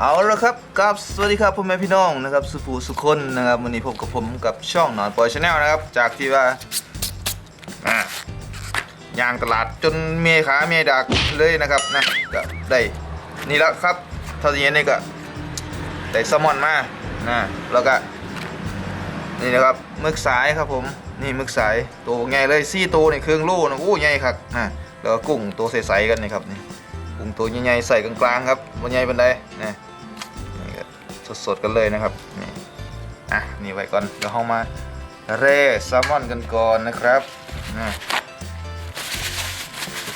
เอาละครับกับสวัสดีครับพ่อแม่พี่น้องนะครับสุภูสุคนนะครับวันนี้พบกับผมกับช่องหนอนปอยชาแนลนะครับ จากที่ว่าอ่าย่างตลาดจนเมียขาเมียดักเลยนะครับนะก็ได้นี่แล้วครับเท่าที่เห็นนี่ก็ได้แซลมอนมานะแล้วก็นี่นะครับมึกสายครับผมนี่มึกสายตัวใหญ่เลยซี่ตัวนี่เครื่องโล่นะโอ้ใหญ่ครับอ่าแล้วก็กุ้งตัวใสๆกันนี่ครับนี่กุ้งตัวใหญ่ๆใส่กลางๆครับวันใหญ่เป็นไดนี่นี่ สดๆกันเลยนะครับนี่อะนี่ไว้ก่อนเดี๋ยวเรามาเร่แซลมอนกันก่อนนะครับนะ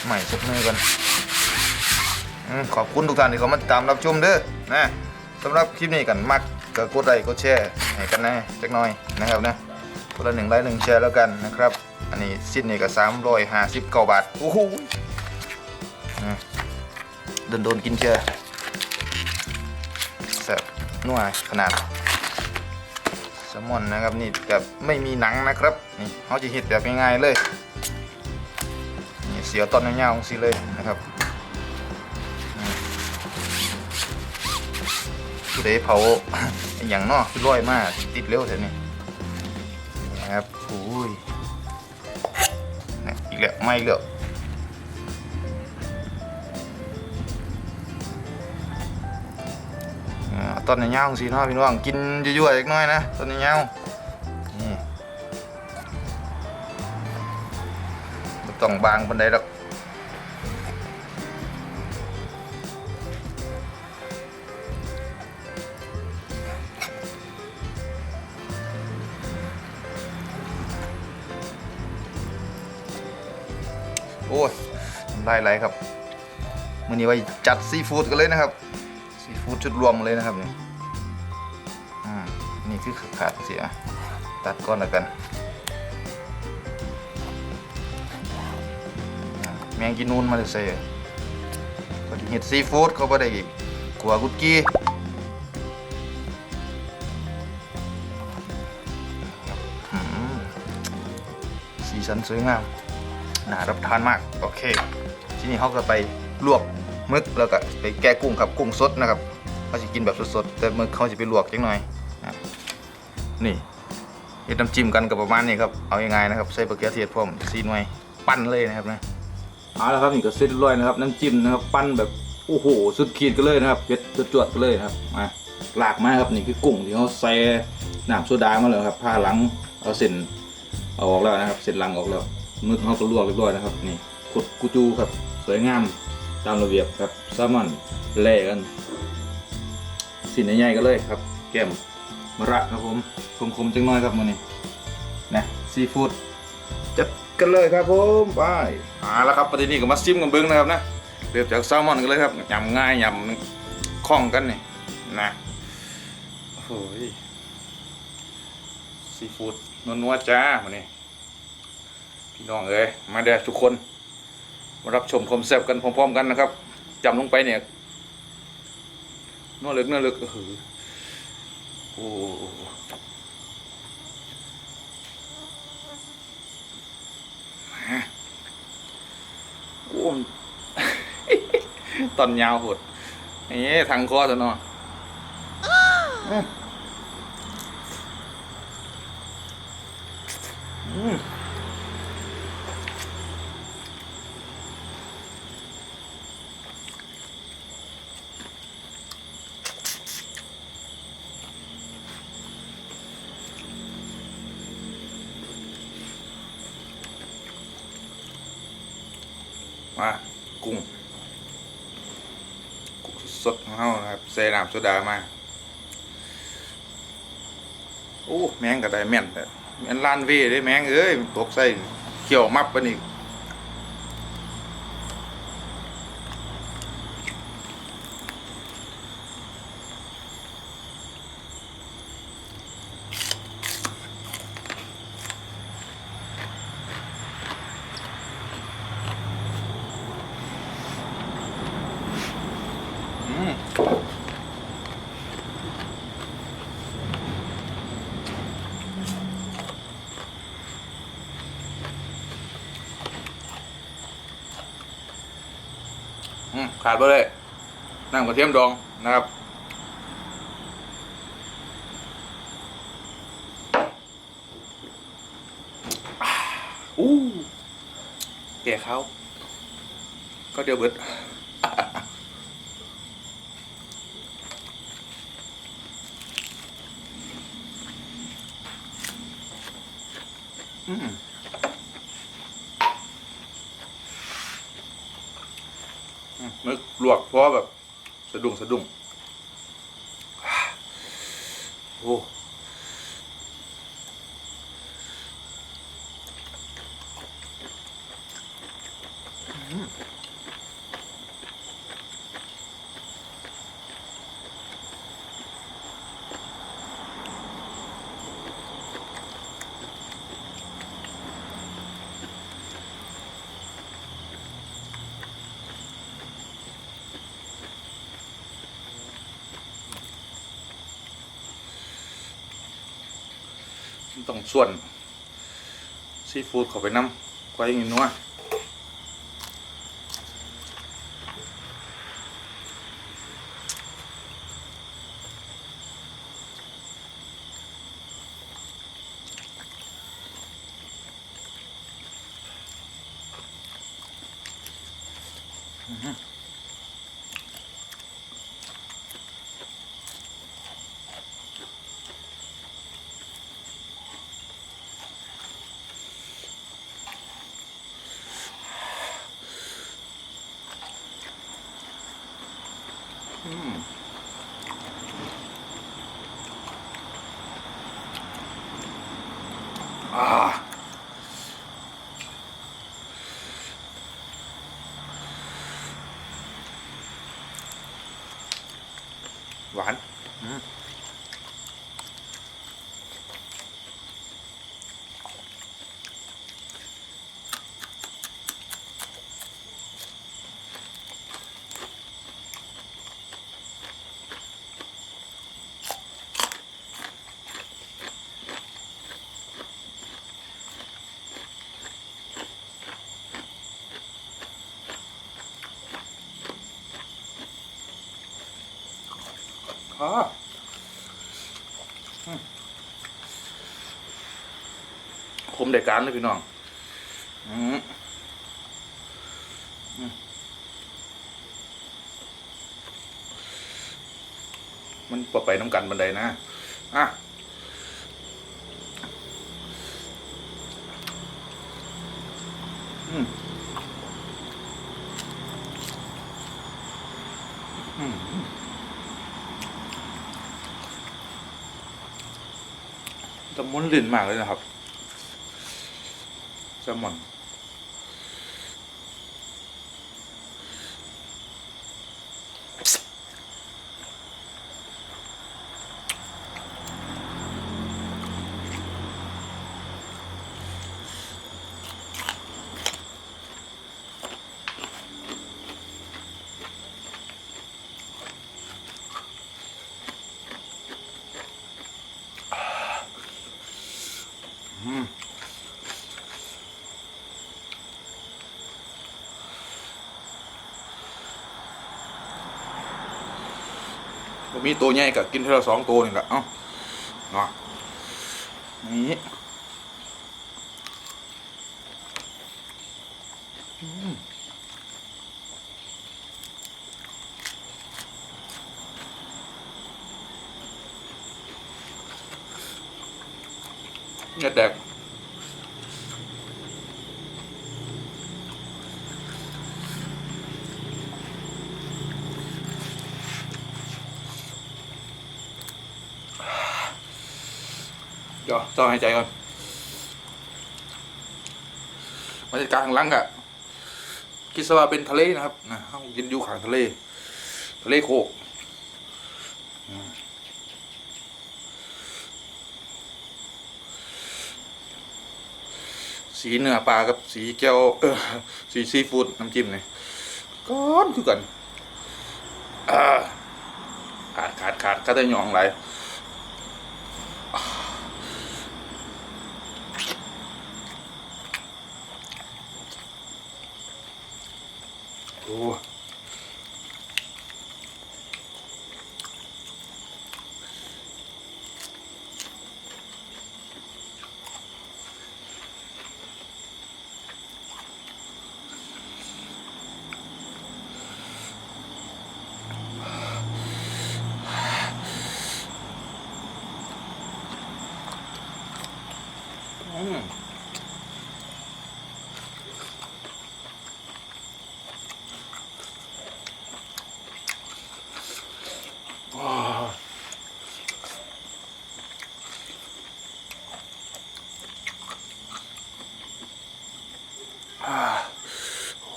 ใหม่สุดมือกันขอบคุณทุกท่านที่เขามาติดตามรับชมเด้อนะสำหรับคลิปนี้กันมักก็กดไลค์กดแชร์ให้กันนะจักหน่อยนะครับนะคนละหนึ่งไลค์หนึ่งแชร์แล้วกันนะครับ อันนี้สิ้นนี่ก็สามร้อยห้าสิบเก้าบาทโอ้โหโดนโดนกินเชียแซ่ นัวขนาดแซลมอนนะครับนี่แบบไม่มีหนังนะครับนี่เขาจะเห็ดแบบง่ายๆเลยนี่เสียวตอนยาวๆของสิเลยนะครับอืมผู้ใดเผาอย่างเนอกคือร้อยมากติดเร็วเถอะนี่นะครับอุ้ยอีกแล้วไม่อีกแล้ว ตอนนี้ยาวสิเนาพี่น้องกินยั่วๆเล็กน้อยนะตอนนี้ยานี่ต้องบางปันใดดอกโอ้ยทำได้ไรครับ มื้อนี้ไว้จัดซีฟู้ดกันเลยนะครับ ฟู้ดชุดรวมเลยนะครับนี่อ่านี่คือขาดเสียตัดก้อนแล้วกันแมงกินนูนมาเลยเซ่ก็เห็ดซีฟู้ดเขาไปได้อีกกัวกุดกี้อืมสีสันสวยงาม น่ารับทานมาก โอเค ทีนี้เขาก็ไปลวกมึกแล้วก็ไปแก้กุ้งครับกุ้งสดนะครับ เขาจะกินแบบสดๆ แต่มึกเขาจะไปลวกจังหน่อย นี่เฮ็ดน้ำจิ้มกันกับประมาณนี้ครับ เอายังไงนะครับ ใส่บะเขือเทศพร้อมซีน่วยปั้นเลยนะครับนะเอาละครับนี่ก็เสร็จเรียบร้อยนะครับ น้ำจิ้มนะครับ ปั้นแบบโอ้โหสุดขีดกันเลยนะครับเผ็ดจวดๆกันเลยครับมาลากมาครับนี่คือกุ้งที่เขาใส่น้ำโซดามาเลยครับผ้าหลังเอาเส้นเอาออกแล้วนะครับ เส้นหลังออกแล้วมึกเขาก็ลวกเรียบร้อยนะครับ นี่ขุดกุจูครับ สวยงามตามระเบียบครับแซลมอนแล่กัน สินใหญ่ๆกันเลยครับ แก้มมะระครับผมคมๆจังน้อยครับมันนี่นะซีฟู้ดจัดกันเลยครับผมไปมาแล้วครับประเด็นนี้ก็มาซิมกันเบิ้งนะครับนะเริ่มจากแซลมอนกันเลยครับยำง่ายยำคล่องกันนี่นะโอ้โหซีฟู้ดนัวๆจ้ามันนี่พี่น้องเอ้ยมาเด้อทุกคนมารับชมความแซ่บกันพร้อมๆกันนะครับจำลงไปเนี่ย นัวเลึกนัวเลึกเออโอ้โอ้ตอนยาวหดนี่ทางคอซะเนาะอืมากุ้งกุ้งสดของเขานะครับใส่น้ำโซดามาโอ้แมงกระได้แม่นแต่แม่นล้านเวได้แมงเอ้ยตกใส่เกี่ยวมับปะนี่ ขาดไปเลยนั่งกระเทียมดองนะครับอู้แก่เขาก็เดียวเบิดอืม ลวกเพราะแบบสะดุ้งสะดุ้งโอ้ ต้องส่วน ซีฟู้ดเข้าไปน้ำไว้อย่างนี้นัวอือหืออืมอ่า หวาน อืม อ่าอืมคมเด็กการเลยพี่น้องอมอืมมันปไปน้ำกันบันไดนะ อะอืมอืมแซล มอนลื่นมากเลยนะครับแซลมอน มีตัวใหญ่ก็กินเท่าละสองตัวนี่แหละเอ้าเนาะนี่เนี่ยแดก ต้องหายใจก่อนบรรยากาศข้างหลังอะคิดซะว่าเป็นทะเลนะครับนะเขายืนอยู่ข้างทะเล ทะเลโคกสีเนื้อปลากับสีแก้วเออสีซีฟู้ดน้ำจิ้มเนี่ยก้อนคือกันอ่าขาดขาดขาดก็ได้หยองไหลาย โอ้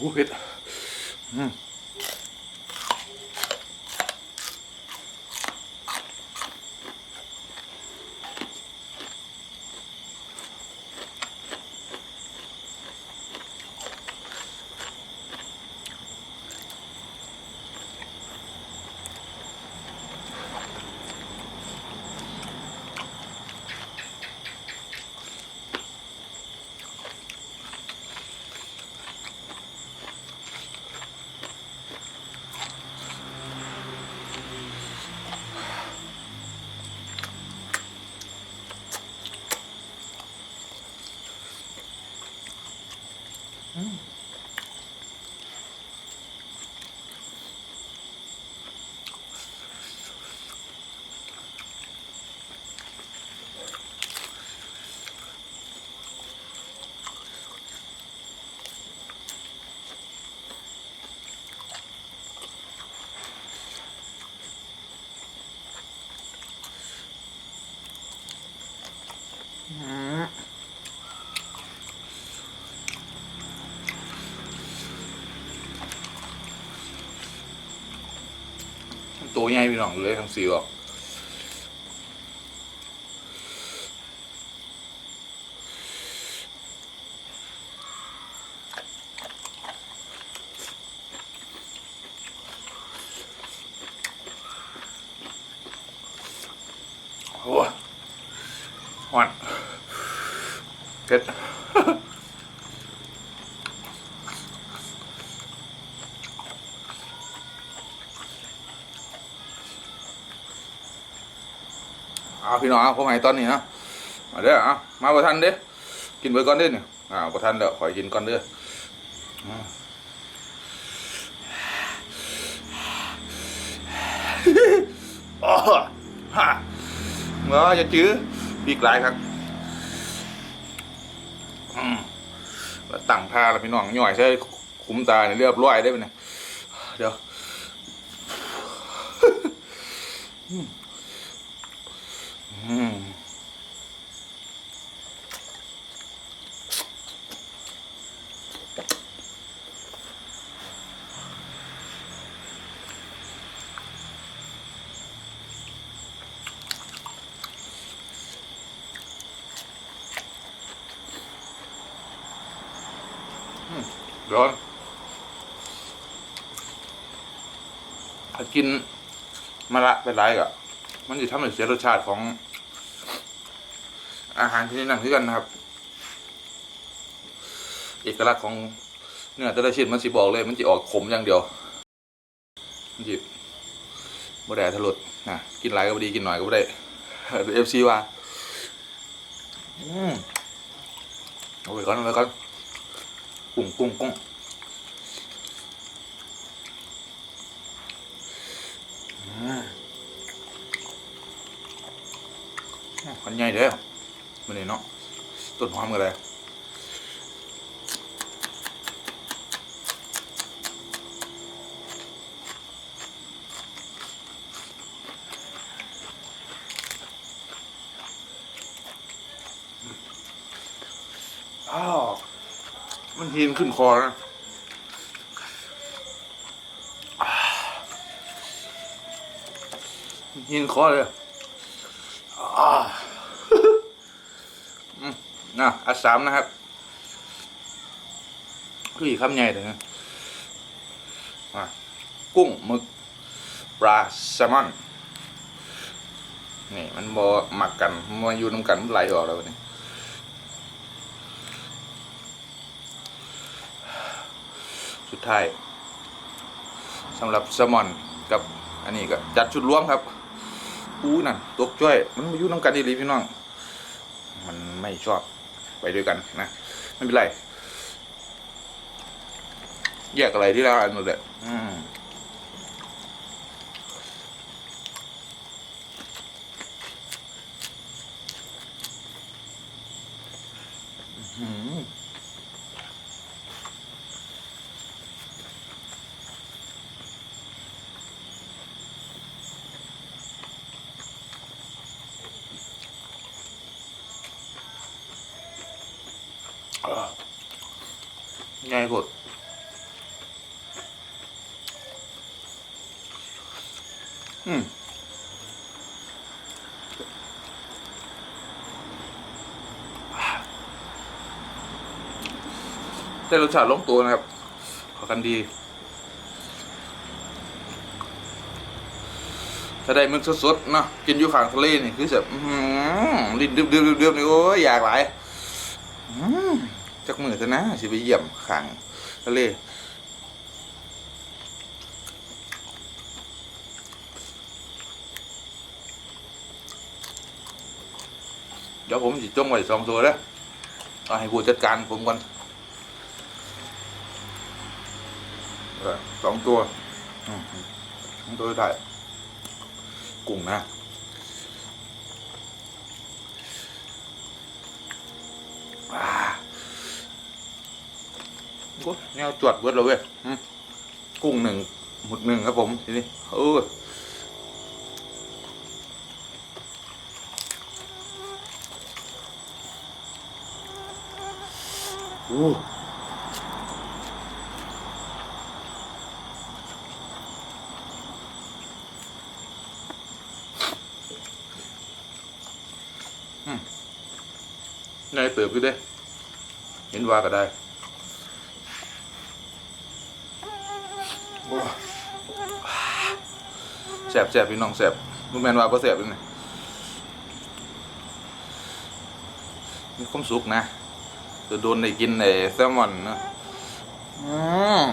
อู้เผ็ดอื ตัวใหญ่พี่น้องเลยทั้งสี่หรอกโอ้ยหวาน เผ็ดเอาพี่น้องเอาผมให้ตอนนี้นะมาเด้อเอามาประทันเด้อกินไปก่อนเด้เนี่ยอ่าประทันเด้อขอกินก่อนเด้ออ่าอ๋อฮะเงาจะจื้อปีกลายครับ ตั้งท่าแล้วพี่น้องย่อยใช่คุ้มตาเนี่ยเรียบร้อยได้ไหมเนี่ยเดี๋ยวอืมร้อนถ้ากินมะ ระไปไรก็มันจะทำให้เสียรสชาติของ อาหารชนิดนั้นคือกันนะครับ เอกลักษณ์ของเนื้อแต่ละชิ้นมันสิบอกเลย มันจะออกขมอย่างเดียว มันจะบ่ได้ทะลุนะกินหลายก็บ่ดีกินหน่อยก็บ่ได้เอฟซีว่าอืมเอาไปก่อนเอาไปก่อนกุ้งกุ้งกุ้ง ขันใหญ่เด้อมันนี่เนาะต้นหอมกันเลยอ้าวมันหินขึ้นคอนะหินคอเลยอ่า นะอัด สามนะครับคืออีกคำใหญ่เลยนะอะกุ้งหมึกปลาแซลมอนนี่มันบอหมักกันมันมาอยู่น้ำกันมันไหลออกแล้วนี่สุดท้ายสำหรับแซลมอนกับอันนี้ก็จัดชุดรวมครับอู้นั่นตกจ้อย มันมาอยู่น้ำกันดีหลีพี่น้อง มันไม่ชอบ ไปด้วยกันนะไม่เป็นไรแยกอะไรที่เราอันหมดเลยอืมอื้อหืออะง่ายกด อืมได้ รสชาติลงตัวนะครับ ขอกันดี ถ้าได้มึกสดๆเนาะกินอยู่ข้างทะเลนี่คือแบบอื้อหือลิ้นดืบๆๆนี่โอ้ยอยากหลายจักมือเถอะนะสิไปเยี่ยมข้างทะเลเดี๋ยวผมจะจ้องไว้สองตัวแล้วเอาให้ผู้จัดการผมก่อน สองตัวสองตัวได้กุ้งนะอ่าโอ้แนวจวดเบิดเลยเว้ยกุ้งหนึ่งหมุดหนึ่งครับผม ทีนี้เออโอ้ เติบอยู่เด้ เห็นว่าก็ได้โอ้แสบแสบพี่น้องแสบมึงแมนว่าก็แสบเลยนี่มีความสุขนะจะโดนได้กินไอ้แซลมอนเนอะอืม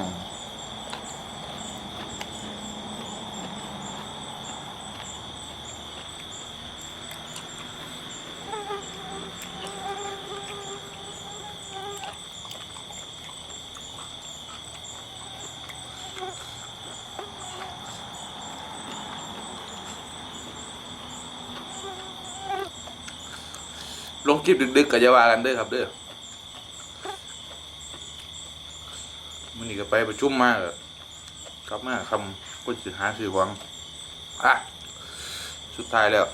ลงคลิปดึกๆกับยาว่ากันเด้อครับเด้อมันนี่ก็ไปประชุมมาก็กลับมาคำก็จะหาสือหวังอะสุดท้ายแล้ว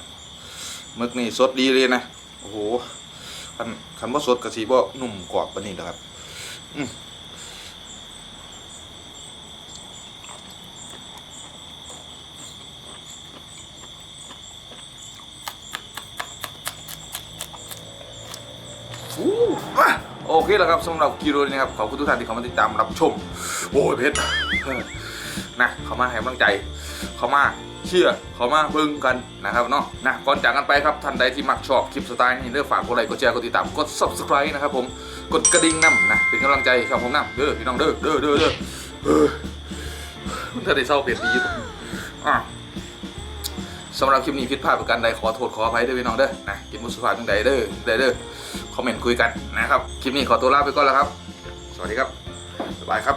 มึกนี่สดดีเลยนะ โอ้โหคันคันว่าสดกะสีบ่หนุ่มกรอบปานนี้นะครับ อืมอะ โอเคแล้วครับสำหรับกิโลนี้นะครับขอบคุณทุกท่านที่เข้ามาติดตามรับชม โอ้ยเพชรนะเขามาให้กำลังใจ เขามาเชื่อเขามาพึ่งกันนะครับเนาะนะก่อนจากกันไปครับท่านใดที่มักชอบคลิปสไตล์นี้เด้อฝากกดไลค์กดแชร์กดติดตามกด subscribe นะครับผมกดกระดิ่งน้ำนะเป็นกำลังใจให้ช่องผมน้ำเด้อพี่น้องเด้อเด้อเด้อเด้อเออถ้าได้เศร้าเปลี่ยนดีอยู่ะสำหรับคลิปนี้ผิดพลาดประการใดขอโทษขออภัยด้วยพี่น้องเด้อนะกินมุสภาพจังใดเด้อใดเด้อ คอมเมนต์คุยกันนะครับ คลิปนี้ขอตัวลาไปก่อนแล้วครับ สวัสดีครับบ๊ายบายครับ